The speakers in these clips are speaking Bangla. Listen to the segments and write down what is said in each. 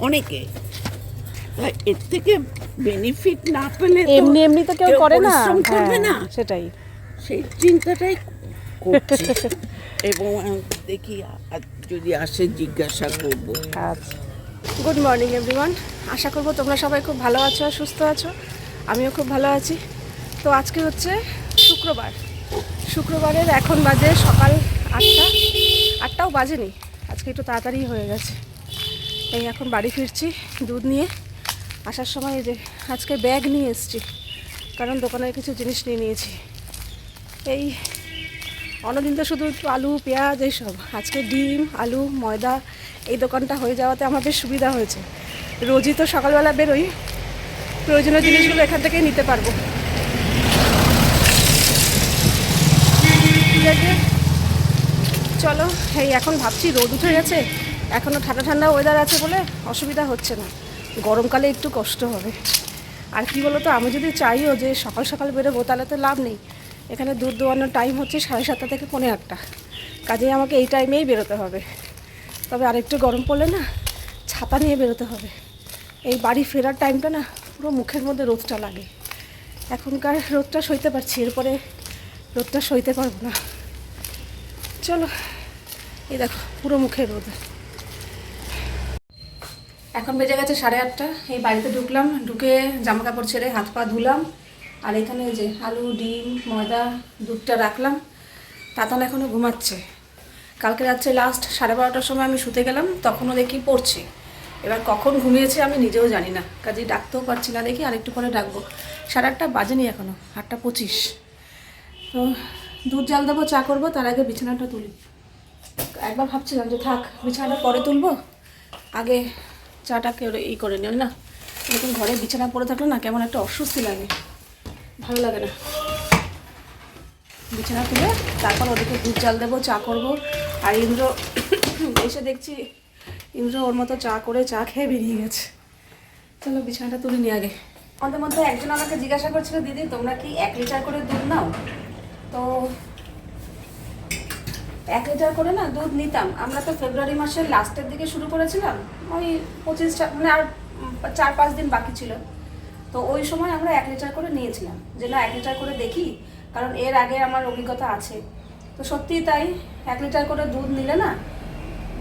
অনেকে এর থেকে বেনিফিট না পেলে এমনি এমনি তো কেউ করে না। করবে হ্যাঁ, না। সেটাই। সেই চিন্তাটাই করছি। এবং দেখি যদি আসে জিজ্ঞাসা করব। আচ্ছা। গুড মর্নিং এভরিওয়ান আশা করব তোমরা সবাই খুব ভালো আছো আর সুস্থ আছো। আমিও খুব ভালো আছি। তো আজকে হচ্ছে শুক্রবার। শুক্রবারের এখন বাজে সকাল আটটা। আটটাও বাজেনি। আজকে একটু তাড়াতাড়ি হয়ে গেছে। এই এখন বাড়ি ফিরছি, দুধ নিয়ে। আসার সময় এই যে আজকে ব্যাগ নিয়ে এসেছি, কারণ দোকানের কিছু জিনিস নিয়ে নিয়েছি। এই অন্যদিন তো শুধু একটু আলু, পেঁয়াজ এইসব। আজকে ডিম, আলু, ময়দা, এই দোকানটা হয়ে যাওয়াতে আমার বেশ সুবিধা হয়েছে। রোজই তো সকালবেলা বেরোই, প্রয়োজনীয় জিনিসগুলো এখান থেকেই নিতে পারব। চলো, এই এখন ভাবছি রোদ উঠে গেছে। এখনও ঠান্ডা ঠান্ডা ওয়েদার আছে বলে অসুবিধা হচ্ছে না। গরমকালে একটু কষ্ট হবে। আর কি বলো তো আমি যদি চাইও যে সকাল সকাল বেরোবো, তাহলে তো লাভ নেই। এখানে দুধ দোয়ানোর টাইম হচ্ছে সাড়ে সাতটা থেকে পৌনে আটটা। কাজেই আমাকে এই টাইমেই বেরোতে হবে। তবে আরেকটু গরম পড়লে না ছাতা নিয়ে বেরোতে হবে। এই বাড়ি ফেরার টাইমটা না পুরো মুখের মধ্যে রোদটা লাগে। এখনকার রোদটা সইতে পারছি, এরপরে রোদটা সইতে পারব না। চলো, এই দেখো, পুরো মুখে রোদ। এখন বেজে গেছে সাড়ে আটটা। এই বাড়িতে ঢুকলাম, ঢুকে জামা কাপড় ছেড়ে হাত পা ধুলাম। আর এখানে যে আলু, ডিম, ময়দা, দুধটা রাখলাম। তাতান এখনও ঘুমাচ্ছে। কালকে রাত্রে লাস্ট সাড়ে বারোটার সময় আমি শুতে গেলাম, তখনও দেখি পড়ছে। এবার কখন ঘুমিয়েছে আমি নিজেও জানি না। কাজেই ডাকতেও পারছি না দেখি আরেকটু পরে ডাকবো। সাড়ে আটটা বাজেনি এখনও আটটা পঁচিশ। তো দুধ জাল দেবো, চা করব, তার আগে বিছানাটা তুলি। একবার ভাবছিলাম যে থাক, বিছানাটা পরে তুলবো। আগে চাটা কেউ ই করে নিও, না? এরকম ঘরে বিছানা পড়ে থাকলে না কেমন একটা অস্বস্তি লাগে। ভালো লাগে না। বিছানা তুলে তারপর ওদেরকে দুধ চাল দেবো, চা করব। আর ইন্দ্র, এসে দেখছি ইন্দ্র ওর মতো চা করে চা খেয়ে বেরিয়ে গেছে। চলো বিছানাটা তুলে নিয়ে আগে। আমাদের মধ্যে একজন আমাকে জিজ্ঞাসা করছিল, দিদি, তোমরা কি এক লিটার করে দুধ নাও? তো এক লিটার করে না দুধ নিতাম। আমরা তো ফেব্রুয়ারি মাসের লাস্টের দিকে শুরু করেছিলাম, ওই পঁচিশ মানে আর চার পাঁচ দিন বাকি ছিল। তো ওই সময় আমরা এক লিটার করে নিয়েছিলাম যে না এক লিটার করে দেখি, কারণ এর আগে আমার অভিজ্ঞতা আছে। তো সত্যিই তাই, এক লিটার করে দুধ নিলে না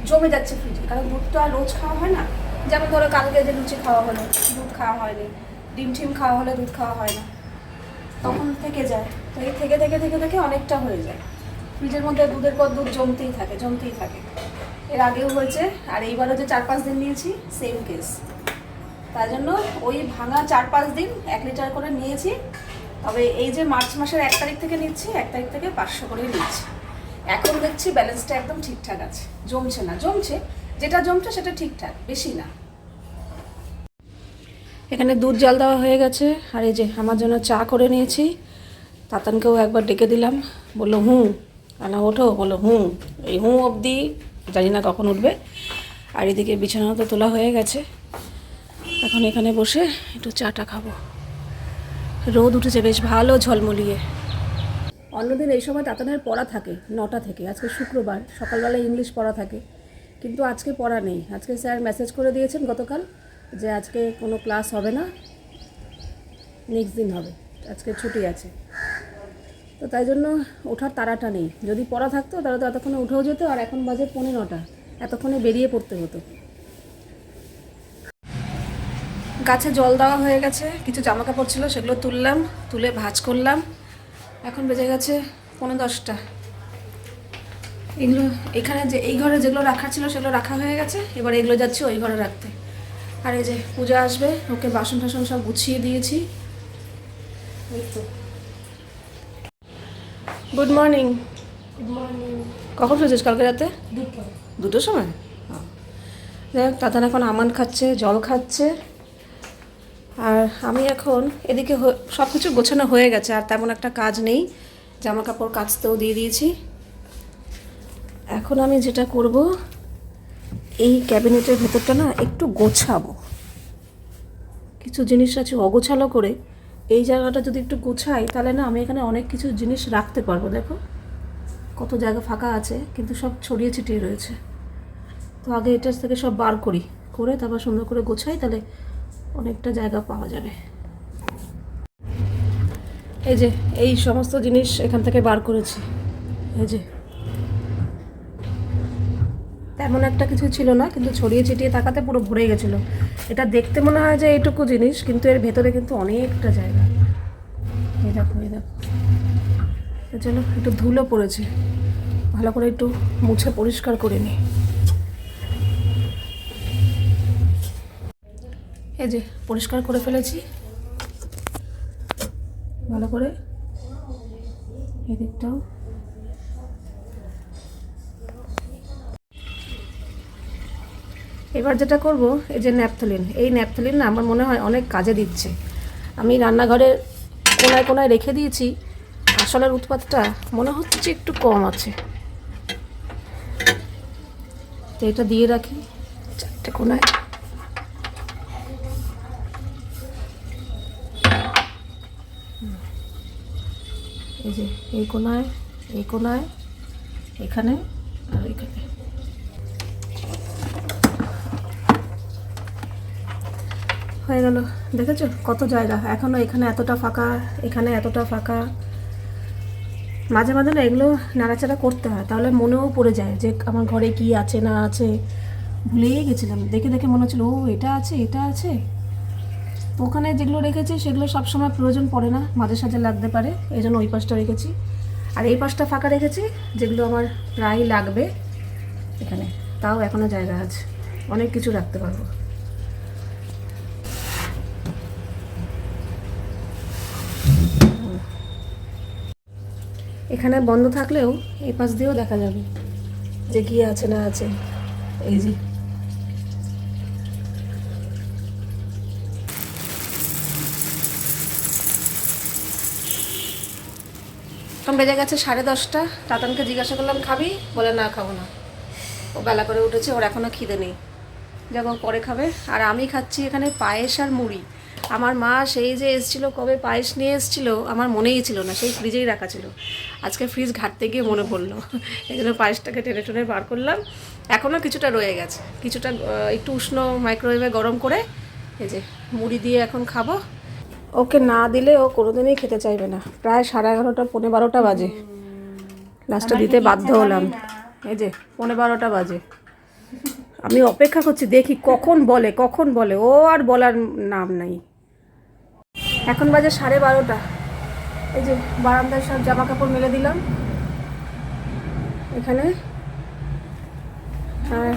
জমে যাচ্ছে ফ্রিজে কারণ দুধ তো আর রোজ খাওয়া হয় না। যেমন ধরো কালকে যে লুচি খাওয়া হলো, দুধ খাওয়া হয়নি, ডিম টিম খাওয়া হলে দুধ খাওয়া হয় না। তখন থেকে যায়, তো এই থেকে থেকে থেকে থেকে অনেকটা হয়ে যায়। ফ্রিজের মধ্যে দুধের পর দুধ জমতেই থাকে জমতেই থাকে। এর আগেও হয়েছে, আর এইবারও যে চার পাঁচ দিন নিয়েছি সেম কেস তাই জন্য ওই ভাঙা চার পাঁচ দিন এক লিটার করে নিয়েছি, তবে এই যে মার্চ মাসের এক তারিখ থেকে নিচ্ছি, এক তারিখ থেকে পাঁচশো করে নিচ্ছি। এখন দেখছি ব্যালেন্সটা একদম ঠিকঠাক আছে, জমছে না, জমছে, যেটা জমছে সেটা ঠিকঠাক, বেশি না। এখানে দুধ জল দেওয়া হয়ে গেছে, আর এই যে আমার জন্য চা করে নিয়েছি, তাতানকেও একবার ডেকে দিলাম, বলল হুঁ আনা ওঠো বলল হুঁ এই হুঁ অবধি, জানি না কখন উঠবে। আর এদিকে বিছানা তো তোলা হয়ে গেছে। এখন এখানে বসে একটু চাটা খাব। রোদ উঠেছে, বেশ ভালো ঝলমলিয়ে। অন্যদিন এই সময় তাতানের পড়া থাকে, নটা থেকে। আজকে শুক্রবার সকালবেলা ইংলিশ পড়া থাকে। কিন্তু আজকে পড়া নেই। আজকে স্যার মেসেজ করে দিয়েছেন গতকাল যে আজকে কোনো ক্লাস হবে না, নেক্সট দিন হবে। আজকে ছুটি আছে। তো তাই জন্য ওঠার তাড়াটা নেই। যদি পড়া থাকতো তাহলে তো এতক্ষণে উঠেও যেত আর এখন বাজে পৌনে নটা এতক্ষণে বেরিয়ে পড়তে হতো। গাছে জল দেওয়া হয়ে গেছে, কিছু জামা কাপড় ছিল সেগুলো তুললাম, তুলে ভাঁজ করলাম। এখন বেজে গেছে পনেরো দশটা। এগুলো এখানে যে এই ঘরে যেগুলো রাখার ছিল সেগুলো রাখা হয়ে গেছে, এবার এগুলো যাচ্ছে ওই ঘরে রাখতে। আর এই যে পূজা আসবে, ওকে বাসন টাসন সব গুছিয়ে দিয়েছি। এই তো। গুড মর্নিং গুড মর্নিং কখন শুয়েছিস কালকে রাতে? দুটো দুটোর সময়? যাই হোক তাতান এখন আমান খাচ্ছে জল খাচ্ছে। আর আমি এখন এদিকে সব কিছু গোছানো হয়ে গেছে আর তেমন একটা কাজ নেই। জামা কাপড় কাচতেও দিয়ে দিয়েছি। এখন আমি যেটা করব এই ক্যাবিনেটের ভেতরটা না একটু গোছাবো। কিছু জিনিস আছে অগোছালো করে এই জায়গাটা যদি একটু গোছাই, তাহলে না আমি এখানে অনেক কিছু জিনিস রাখতে পারব, দেখো। কত জায়গা ফাঁকা আছে, কিন্তু সব ছড়িয়ে ছিটিয়ে রয়েছে। তো আগে এটার থেকে সব বার করি, করে তারপর সুন্দর করে গোছাই, তাহলে অনেকটা জায়গা পাওয়া যাবে। এই যে, এই সমস্ত জিনিস এখান থেকে বার করেছি। এই যে তেমন একটা কিছু ছিল না, কিন্তু ছড়িয়ে ছিটিয়ে তাকাতে পুরো ভরে গেছিল। এটা দেখতে মনে হয় যে এইটুকু জিনিস, কিন্তু এর ভেতরে কিন্তু অনেকটা জায়গা। এই দেখো এই দেখো। জন্য একটু ধুলো পড়েছে। ভালো করে একটু মুছে পরিষ্কার করে নিই এই যে, পরিষ্কার করে ফেলেছি। ভালো করে এদিকটাও এবার যেটা করব, এই যে ন্যাপথলিন, এই ন্যাপথলিন না আমার মনে হয় অনেক কাজে দিচ্ছে। আমি রান্নাঘরের কোনায় কোনায় রেখে দিয়েছি, আসলের উৎপাতটা মনে হচ্ছে একটু কম আছে। তো এটা দিয়ে রাখি চারটে কোনায়। এই যে এই কোনায় এই কোনায়, এখানে আর এখানে। হয়ে গেল। দেখেছ? কত জায়গা। এখনও এখানে এতটা ফাঁকা, এখানে এতটা ফাঁকা। মাঝে মাঝে না এগুলো নাড়াচাড়া করতে হয়, তাহলে মনেও পড়ে যায় যে আমার ঘরে কি আছে, না আছে। ভুলেই গেছিলাম। দেখে দেখে মনে হচ্ছিল, ও, এটা আছে এটা আছে। ওখানে যেগুলো রেখেছি, সেগুলো সবসময় প্রয়োজন পড়ে না, মাঝে সাঝে লাগতে পারে। এই জন্য ওই পাশটা রেখেছি। আর এই পাশটা ফাঁকা রেখেছি, যেগুলো আমার প্রায় লাগবে এখানে। তাও এখনও জায়গা আছে। অনেক কিছু রাখতে পারব। এখানে বন্ধ থাকলেও এই পাশ দিয়েও দেখা যাবে যে কি আছে না আছে। এই যে। এখন বেজে গেছে সাড়ে দশটা। তাতানকে জিজ্ঞাসা করলাম, খাবি? বলে, না, খাব না। ও বেলা করে উঠেছে, ওর এখনও খিদে নেই। যখন পরে খাবে। আর আমি খাচ্ছি এখানে পায়েস আর মুড়ি। আমার মা সেই যে এসছিল কবে পায়েস নিয়ে এসছিল আমার মনেই ছিল না সেই ফ্রিজেই রাখা ছিল। আজকে ফ্রিজ ঘাটতে গিয়ে মনে পড়ল এই জন্য পায়েসটাকে টেনে টেনে বার করলাম। এখনও কিছুটা রয়ে গেছে কিছুটা একটু উষ্ণ মাইক্রোওয়েভে গরম করে এই যে মুড়ি দিয়ে এখন খাব। ওকে না দিলে ও কোনোদিনই খেতে চাইবে না প্রায় সাড়ে এগারোটা পনেরো বারোটা বাজে। লাস্টে দিতে বাধ্য হলাম। এই যে পনেরো বারোটা বাজে। আমি অপেক্ষা করছি, দেখি কখন বলে কখন বলে। ও আর বলার নাম নাই। এখন বাজে সাড়ে বারোটা। এই যে বারান্দায় সব জামা কাপড় মেলে দিলাম। এখানে। আর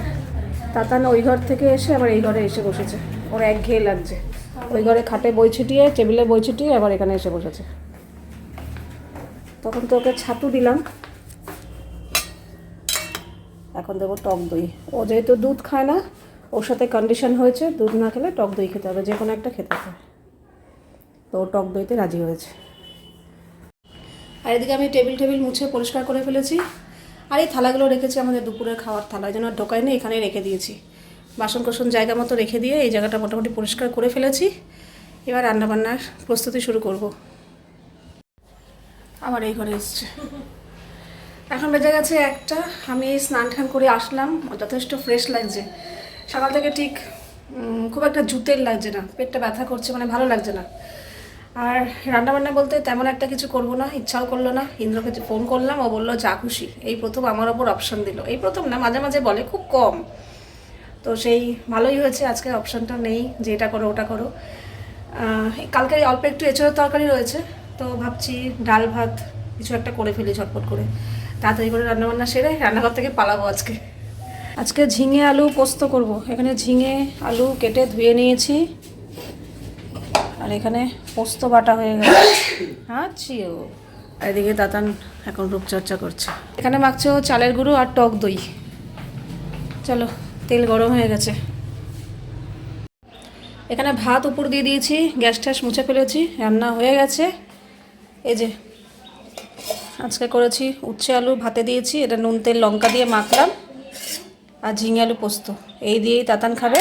তাতান ওই ঘর থেকে এসে আবার এই ঘরে এসে বসেছে। ওর এক ঘেয়ে লাগছে। ওই ঘরে খাটে বই ছিটিয়ে, টেবিলে বই ছিটিয়ে আবার এখানে এসে বসেছে। তখন তো ওকে ছাতু দিলাম। এখন দেবো টক দই। ও যেহেতু দুধ খায় না, ওর সাথে কন্ডিশন হয়েছে, দুধ না খেলে টক দই খেতে হবে যে কোনো একটা খেতে হবে। তো টক দইতে রাজি হয়েছে। আর এদিকে আমি টেবিল টেবিল মুছে পরিষ্কার করে ফেলেছি। আর এই থালাগুলো রেখেছি আমাদের দুপুরের খাওয়ার থালা, এই জন্য ঢোকাইনি এখানেই রেখে দিয়েছি। বাসন কোসন জায়গা মতো রেখে দিয়ে এই জায়গাটা মোটামুটি পরিষ্কার করে ফেলেছি। এবার রান্নাবান্নার প্রস্তুতি শুরু করব। আবার এই ঘরে এসছে। এখন বেজে গেছে একটা, আমি স্নান টান করে আসলাম, যথেষ্ট ফ্রেশ লাগছে। সকাল থেকে ঠিক খুব একটা জুতের লাগছে না, পেটটা ব্যথা করছে মানে ভালো লাগছে না। আর রান্নাবান্না বলতে তেমন একটা কিছু করব না, ইচ্ছাও করল না, ইন্দ্রকে ফোন করলাম, ও বলল, যা খুশি। এই প্রথম আমার ওপর অপশন দিল। এই প্রথম না, মাঝে মাঝে বলে, খুব কম। তো সেই ভালোই হয়েছে, আজকে অপশনটা নেই, যে এটা করো, ওটা করো। কালকে অল্প একটু এঁচড়ের তরকারি রয়েছে, তো ভাবছি ডাল ভাত কিছু একটা করে ফেলি ঝটপট করে। তাড়াতাড়ি করে রান্নাবান্না সেরে রান্নাঘর থেকে পালাবো আজকে। আজকে ঝিঙে আলু পোস্ত করব। এখানে ঝিঙে আলু কেটে ধুয়ে নিয়েছি। আর এখানে পোস্ত বাটা হয়ে গেছে। আচ্ছি ও। এদিকে দাতান এখন রূপচর্চা করছে। এখানে মাখছে চালের গুঁড়ো আর টক দই। চলো, তেল গরম হয়ে গেছে। এখানে ভাত উপর দিয়ে দিয়েছি, গ্যাস ট্যাস মুছে ফেলেছি, রান্না হয়ে গেছে। এই যে আজকে করেছি উচ্ছে আলু ভাতে দিয়েছি, এটা নুন তেল, লঙ্কা দিয়ে মাখলাম আর ঝিঙে আলু পোস্ত, এই দিয়েই তাতান খাবে।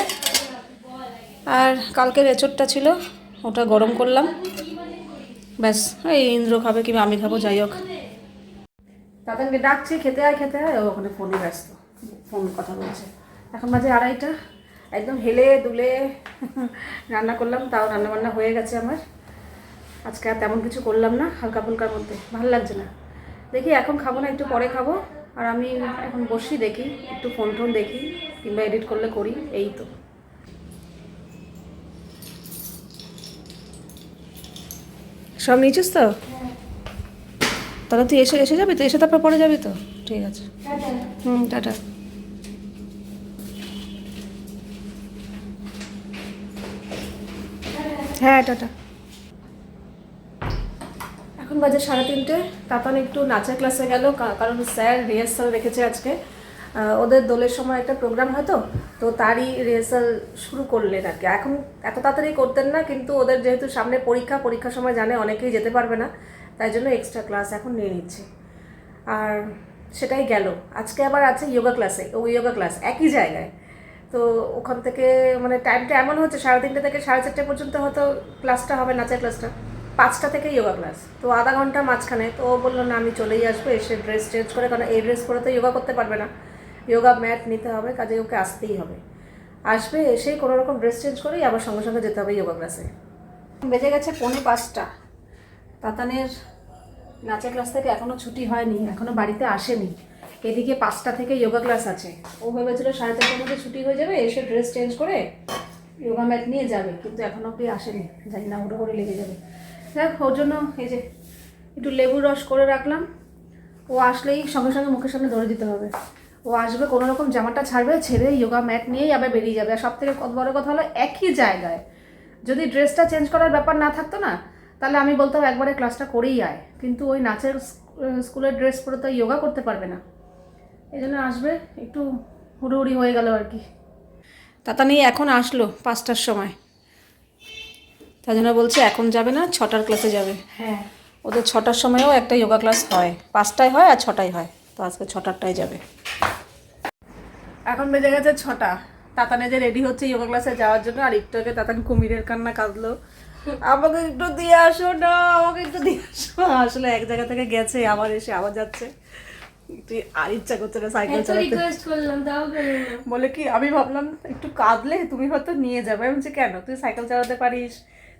আর কালকের এঁচড়টা ছিল, ওটা গরম করলাম। ব্যাস, এই ইন্দ্র খাবে কিংবা আমি খাব, যাই হোক। তাতানকে ডাকছি, খেতে আয় খেতে আয় ওখানে ফোনে ব্যস্ত ফোন কথা বলছে। এখন বাজে আড়াইটা, একদম হেলে দুলে রান্না করলাম, তাও রান্না বান্না হয়ে গেছে আমার। আজকে আর তেমন কিছু করলাম না হালকা ফুলকার মধ্যে, ভালো লাগছে না। দেখি এখন খাব না, একটু পরে খাব। আর আমি এখন বসি দেখি, একটু ফোন টোন দেখি, কিংবা এডিট করলে করি, এই তো। সব নিয়েছিস তো? তাহলে তুই এসে এসে যাবি তো? এসে তারপর পরে যাবি তো? ঠিক আছে। হুম, টাটা। হ্যাঁ টাটা। এখন বাজে সাড়ে তিনটে। তাতান একটু নাচের ক্লাসে গেল কারণ স্যার রিহার্সাল রেখেছে আজকে। ওদের দোলের সময় একটা প্রোগ্রাম হয় তো তারই রিহার্সাল শুরু করলেন আর কি। এখন এত তাড়াতাড়ি করতেন না, কিন্তু ওদের যেহেতু সামনে পরীক্ষা, পরীক্ষার সময় জানে অনেকেই যেতে পারবে না, তাই জন্য এক্সট্রা ক্লাস এখন নিয়ে নিচ্ছে। আর সেটাই গেল। আজকে আবার আছে যোগা ক্লাসে ও যোগা ক্লাস একই জায়গায়। তো ওখান থেকে মানে টাইমটা এমন হচ্ছে, সাড়ে তিনটে থেকে সাড়ে চারটে পর্যন্ত হয়তো ক্লাসটা হবে, নাচের ক্লাসটা পাঁচটা থেকে যোগা ক্লাস তো আধা ঘণ্টা মাঝখানে তো ও বলল, না, আমি চলেই আসব। এসে ড্রেস চেঞ্জ করে, কারণ এই ড্রেস পরে তো যোগা করতে পারবে না। যোগা ম্যাট নিতে হবে, কাজে ওকে আসতেই হবে। আসবে, এসেই কোনো রকম ড্রেস চেঞ্জ করেই আবার সঙ্গে সঙ্গে যেতে হবে যোগা ক্লাসে বেজে গেছে পৌনে পাঁচটা। তাতানের নাচের ক্লাস থেকে এখনও ছুটি হয়নি এখনও বাড়িতে আসেনি। এদিকে পাঁচটা থেকে যোগা ক্লাস আছে। ও ভেবেছিল সাড়ে চারটার মধ্যে ছুটি হয়ে যাবে, এসে ড্রেস চেঞ্জ করে যোগা ম্যাট নিয়ে যাবে, কিন্তু এখনও অব্দি আসেনি। জানি না হুটো করে লেগে যাবে। দেখ ওর জন্য এই যে একটু লেবুর রস করে রাখলাম। ও আসলেই সঙ্গে সঙ্গে মুখের সামনে ধরে দিতে হবে। ও আসবে, কোনো রকম জামাটা ছাড়বে, ছেড়ে যোগা ম্যাট নিয়েই আবার বেরিয়ে যাবে। আর সব থেকে বড় কথা হলো একই জায়গায় যদি ড্রেসটা চেঞ্জ করার ব্যাপার না থাকতো না, তাহলে আমি বলতাম একবারে ক্লাসটা করেই আয়। কিন্তু ওই নাচের স্কুলের ড্রেস পরে তো যোগা করতে পারবে না। এই জন্য আসবে, একটু হুড়ুহুড়ি হয়ে গেল আর কি। তাতা নিয়ে এখন আসলো পাঁচটার সময়। জন্য বলছে এখন যাবে না ছটার ক্লাসে যাবে। হ্যাঁ। ওদের ছটার সময়ও একটা যোগা ক্লাস হয়। পাঁচটায় হয় আর ছটায় হয়। তো আজকে ছটারটায় যাবে। এখন বেজে গেছে ছটা। তাতানে যে রেডি হচ্ছে যোগা ক্লাসে যাওয়ার জন্য আর একটু আগে তাতান কুমিরের কান্না কাঁদলো। আমাকে একটু দিয়ে আসো না আমাকে একটু দিয়ে আসো। আসলে এক জায়গা থেকে গেছে আবার এসে আবার যাচ্ছে। তুই আর ইচ্ছা করছে না সাইকেল চালাতে। বলে কি আমি ভাবলাম একটু কাঁদলে তুমি হয়তো নিয়ে যাবে। আমি বলছি কেন? তুই সাইকেল চালাতে পারিস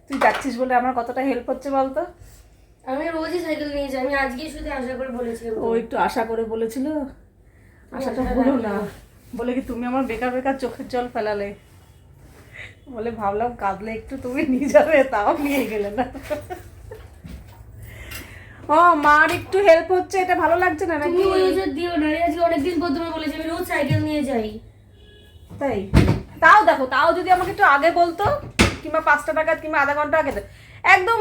তুই যাচ্ছিস বলে আমার কতটা হেল্প হচ্ছে বলতো? আমি রোজই সাইকেল নিয়ে যাই আমি আজকে শুধু আশা করে বলেছিলাম ও একটু আশা করে বলেছিল? আশাটা হলো না। বলে কি তুমি আমার বেকার বেকার চোখের জল ফেলালে? বলে ভাবলাম কাঁদলে একটু তুমি নিয়ে যাবে তাও নিয়ে গেলে না। ও মার একটু হেল্প হচ্ছে এটা ভালো লাগছে না নাকি? তুমি ওই ওষুধ দিও না আজকে অনেকদিন পর তোমায় বলেছি আমি রোজ সাইকেল নিয়ে যাই। তাই? তাও দেখো তাও যদি আমাকে একটু আগে বলতো কিংবা পাঁচটা টাকা কিংবা আধা ঘণ্টা আগে একদম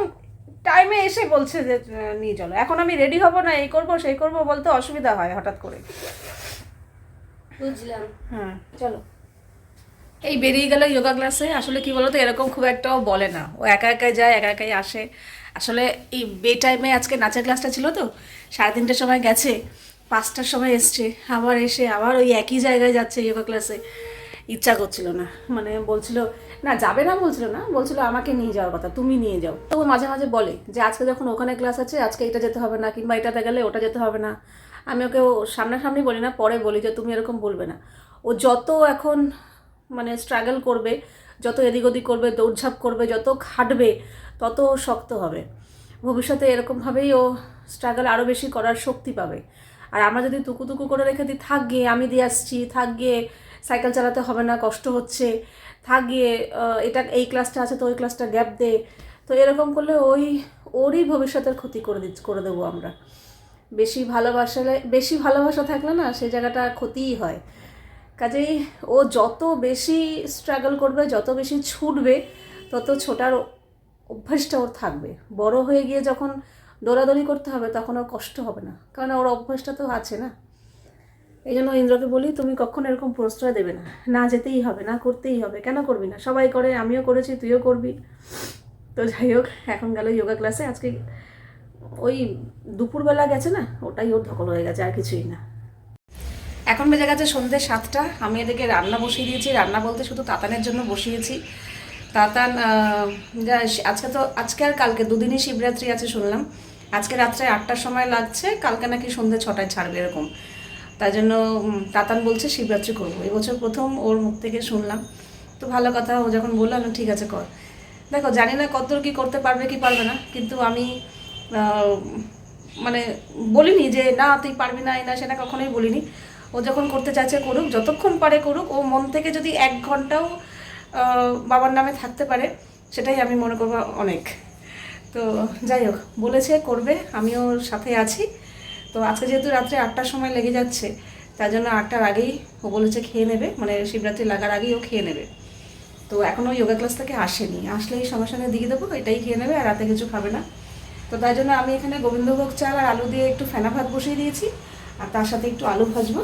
টাইমে এসে বলছে যে নিয়ে চলো। এখন আমি রেডি হব না এই করব সেই করব বলতে অসুবিধা হয় হঠাৎ করে। বুঝলাম। হ্যাঁ। চলো। এই বেরিয়ে গেল যোগা ক্লাসে আসলে কি বলতো এরকম খুব একটাও বলে না। ও একা একাই যায় একা একাই আসে। আসলে এই বে টাইমে আজকে নাচের ক্লাসটা ছিল তো সাড়ে তিনটের সময় গেছে পাঁচটার সময় এসছে আবার এসে আবার ওই একই জায়গায় যাচ্ছে যোগা ক্লাসে ইচ্ছা করছিল না। মানে বলছিল না, যাবে না বলছিল না, বলছিল আমাকে নিয়ে যাওয়ার কথা, তুমি নিয়ে যাও। তো মাঝে মাঝে বলে যে, আজকে যখন ওখানে ক্লাস আছে, আজকে এটা যেতে হবে না, কিংবা এটাতে গেলে ওটা যেতে হবে না। আমি ওকে ও সামনাসামনি বলি না, পরে বলি যে, তুমি এরকম বলবে না। ও যত এখন মানে স্ট্রাগল করবে, যত এদিক ওদিক করবে, দৌড়ঝাঁপ করবে, যত খাটবে, তত শক্ত হবে। ভবিষ্যতে এরকমভাবেই ও স্ট্রাগল আরও বেশি করার শক্তি পাবে। আর আমরা যদি তুকু তুকু করে রেখে দিই, থাক গিয়ে আমি দিয়ে আসছি, থাক গিয়ে সাইকেল চালাতে হবে না, কষ্ট হচ্ছে থাক গিয়ে এটা এই ক্লাসটা আছে, তো ওই ক্লাসটা গ্যাপ দে। তো এরকম করলে ওই, ওরই ভবিষ্যতের ক্ষতি করে দিচ্ছি করে দেবো আমরা। বেশি ভালোবাসালে, বেশি ভালোবাসা থাকলে না সেই জায়গাটা ক্ষতিই হয়। কাজেই ও যত বেশি স্ট্রাগল করবে, যত বেশি ছুটবে, তত ছোটার অভ্যাসটা ওর থাকবে। বড় হয়ে গিয়ে যখন দৌড়াদৌড়ি করতে হবে, তখন ওর কষ্ট হবে না। কারণ ওর অভ্যাসটা তো আছে না। এই জন্য ইন্দ্রকে বলি, তুমি কখনো এরকম প্রশ্রয় দেবে না। না যেতেই হবে, না করতেই হবে। কেন করবি না? সবাই করে, আমিও করেছি, তুইও করবি। তো যাই হোক, এখন গেল যোগা ক্লাসে আজকে ওই দুপুরবেলা গেছে না, ওটাই ওর ধকল হয়ে গেছে, আর কিছুই না। এখন বেজে গেছে সন্ধ্যে সাতটা। আমি এদিকে রান্না বসিয়ে দিয়েছি। রান্না বলতে শুধু তাতানের জন্য বসিয়েছি। তাতান আজকে তো, আজকে আর কালকে, দুদিনই শিবরাত্রি আছে শুনলাম। আজকে রাত্রে আটটার সময় লাগছে, কালকে নাকি সন্ধ্যে ছটায় ছাড়বে এরকম। তাই জন্য তাতান বলছে শিবরাত্রি করব। এবছর প্রথম ওর মুখ থেকে শুনলাম। তো ভালো কথা, ও যখন বলল, আমি ঠিক আছে, কর। দেখো, জানি না কতদূর কি করতে পারবে, কি পারবে না, কিন্তু আমি মানে বলিনি যে, না, তুই পারবি না, এই না, সেটা কখনোই বলিনি। ও যখন করতে চাইছে করুক, যতক্ষণ পারে করুক, ও মন থেকে যদি এক ঘন্টাও বাবার নামে থাকতে পারে, সেটাই আমি মনে করব অনেক। তো যাই হোক, বলেছে, করবে, আমিও সাথে আছি। তো আজকে যেহেতু রাত্রে আটটার সময় লেগে যাচ্ছে, তার জন্য আটটার আগেই ও বলেছে খেয়ে নেবে মানে শিবরাত্রি লাগার আগেই ও খেয়ে নেবে। তো এখনও যোগা ক্লাস থেকে আসেনি। আসলেই সঙ্গে সঙ্গে দিয়ে দেবো, এটাই খেয়ে নেবে আর রাতে কিছু খাবে না। তো তাই জন্য আমি এখানে গোবিন্দভোগ চাল আর আলু দিয়ে একটু ফেনা ভাত বসিয়ে দিয়েছি, আর তার সাথে একটু আলু ভাজবো।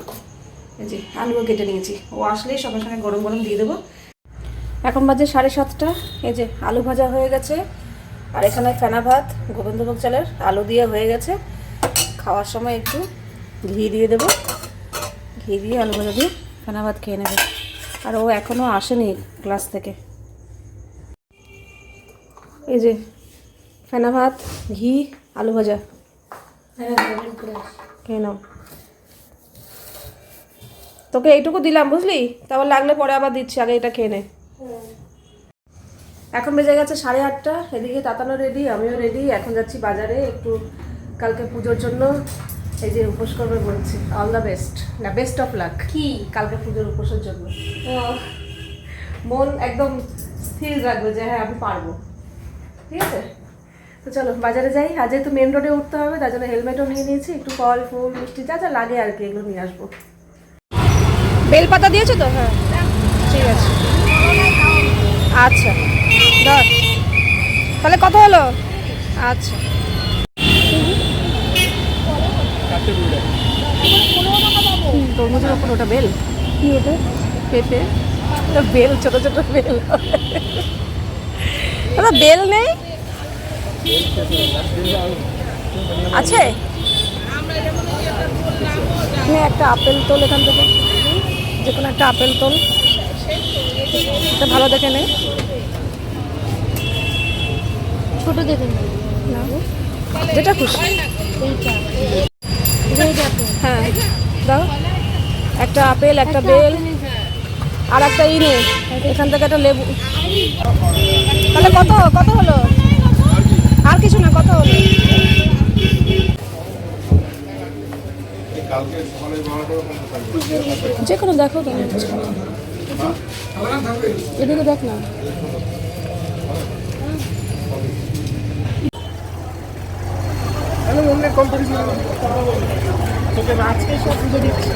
এই যে আলুও কেটে নিয়েছি। ও আসলেই সঙ্গে সঙ্গে গরম গরম দিয়ে দেবো। এখন বাজে সাড়ে সাতটা, এই যে আলু ভাজা হয়ে গেছে। আর এখানে ফেনা ভাত, গোবিন্দভোগ চালের আলু দিয়ে হয়ে গেছে। খাওয়ার সময় একটু ঘি দিয়ে দেবো। ঘি দিয়ে আলু ভাজা দিয়ে ফেনা ভাত খেয়ে নেবে। আর ও এখনও আসেনি ক্লাস থেকে। এই যে ফেনা ভাত, ঘি, আলু ভাজা। খেয়ে নাও। তোকে এইটুকু দিলাম, বুঝলি? তারপর লাগলে পরে আবার দিচ্ছি, আগে এটা খেয়ে নে। এখন বেজে গেছে সাড়ে আটটা, এদিকে তাতানো রেডি আমিও রেডি এখন যাচ্ছি বাজারে, একটু কালকে পুজোর জন্য এই যে উপোস করবে বলছি। অল দ্য বেস্ট না বেস্ট অফ লাক কি? কালকে পুজোর উপোসের জন্য। মন একদম স্থির রাখবে যে হ্যাঁ আমি পারব। ঠিক আছে? তো চলো বাজারে যাই। আজ যেহেতু মেন রোডে উঠতে হবে তার জন্য হেলমেটও নিয়ে নিয়েছি একটু ফল ফুল মিষ্টি যা যা লাগে আর কি এগুলো নিয়ে আসব। বেলপাতা দিয়েছ তো? হ্যাঁ। ঠিক আছে। আচ্ছা। ধর। তাহলে কত হলো? আচ্ছা। হুম, তরমুজের ওপর ওটা বেল? কি ওটা? পেঁপে ওটা বেল ছোট ছোট বেল দাদা বেল নেই? আছে? নে একটা আপেল তোল এখান থেকে। যে কোনো একটা আপেল তোল। এটা ভালো দেখে নেই ছোট দেখে নিন। যেটা খুশি। হ্যাঁ দাও। একটা আপেল একটা বেল আর একটা ইনে। এখান থেকে একটা লেবু। তাহলে কত কত হলো? আর কিছু না কত হলো? যে কোনো দেখো হচ্ছে। এদিকে দেখ না। আজকে সব পুজো দিচ্ছি।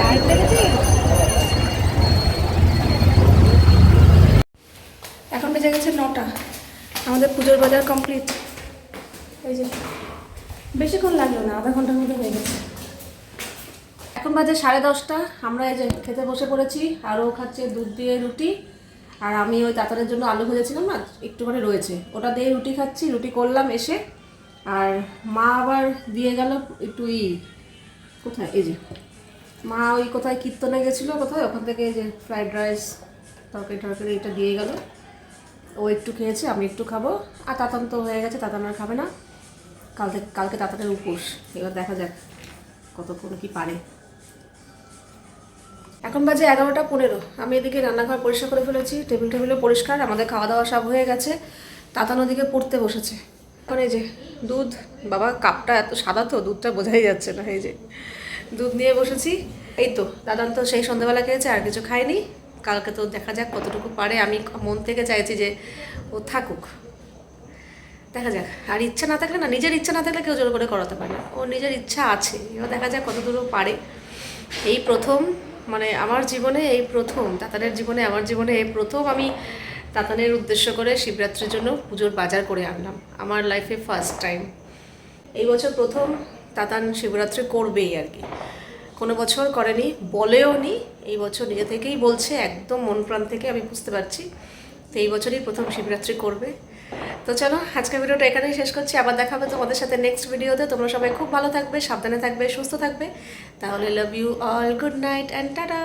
লাইট এখন বেজে গেছে নটা। আমাদের পুজোর বাজার কমপ্লিট এই যে বেশিক্ষণ লাগল না আধা ঘণ্টার মধ্যে হয়ে গেছে। এখন বাজে সাড়ে দশটা। আমরা এই যে খেতে বসে পড়েছি আর ও খাচ্ছে দুধ দিয়ে রুটি আর আমি ওই তাতারের জন্য আলু ভেজেছিলাম না একটুখানি রয়েছে। ওটা দিয়ে রুটি খাচ্ছি রুটি করলাম এসে আর মা আবার দিয়ে গেল একটু ই, কোথায়? এই যে। মা ওই কোথায় কীর্তনে গেছিল কোথায়? ওখান থেকে এই যে ফ্রাইড রাইস, তরকারি টরকারি এটা দিয়ে গেল। ও একটু খেয়েছে, আমি একটু খাব। আর তাতান তো হয়ে গেছে, তাতান আর খাবে না। কাল থেকে, কালকে তাতানের উপোস। এবার দেখা যাক কতক্ষণ কি পারে। এখন বাজে এগারোটা পনেরো। আমি এদিকে রান্নাঘর পরিষ্কার করে ফেলেছি, টেবিল টেবিলও পরিষ্কার, আমাদের খাওয়া দাওয়া সব হয়ে গেছে। তাতান ওদিকে পড়তে বসেছে। এখন এই যে দুধ, বাবা, কাপটা এত সাদা তো, দুধটা বোঝাই যাচ্ছে না, এই যে। দুধ নিয়ে বসেছি। এই তো, দাদান তো সেই সন্ধ্যাবেলা খেয়েছে, আর কিছু খায়নি। কালকে তো দেখা যাক কতটুকু পারে। আমি মন থেকে চাইছি যে ও থাকুক। দেখা যাক। আর ইচ্ছা না থাকলে না, নিজের ইচ্ছা না থাকলে কেউ জোর করে করাতে পারে ওর নিজের ইচ্ছা আছে, এবার দেখা যাক কত দূর ও পারে। এই প্রথম মানে আমার জীবনে এই প্রথম তাতানের জীবনে, আমার জীবনে এই প্রথম আমি তাতানের উদ্দেশ্য করে শিবরাত্রির জন্য পুজোর বাজার করে আনলাম। আমার লাইফে ফার্স্ট টাইম এই বছর প্রথম তাতান শিবরাত্রি করবেই আর কি। কোনো বছর করেনি, বলেও নি, এই বছর নিজে থেকেই বলছে, একদম মন প্রাণ থেকে আমি বুঝতে পারছি তো এই বছরই প্রথম শিবরাত্রি করবে। তো চলো, আজকের ভিডিওটা এখানেই শেষ করছি। আবার দেখাবে তোমাদের সাথে নেক্সট ভিডিওতে। তোমরা সবাই খুব ভালো থাকবে, সাবধানে থাকবে, সুস্থ থাকবে। তাহলে love you all good night and tata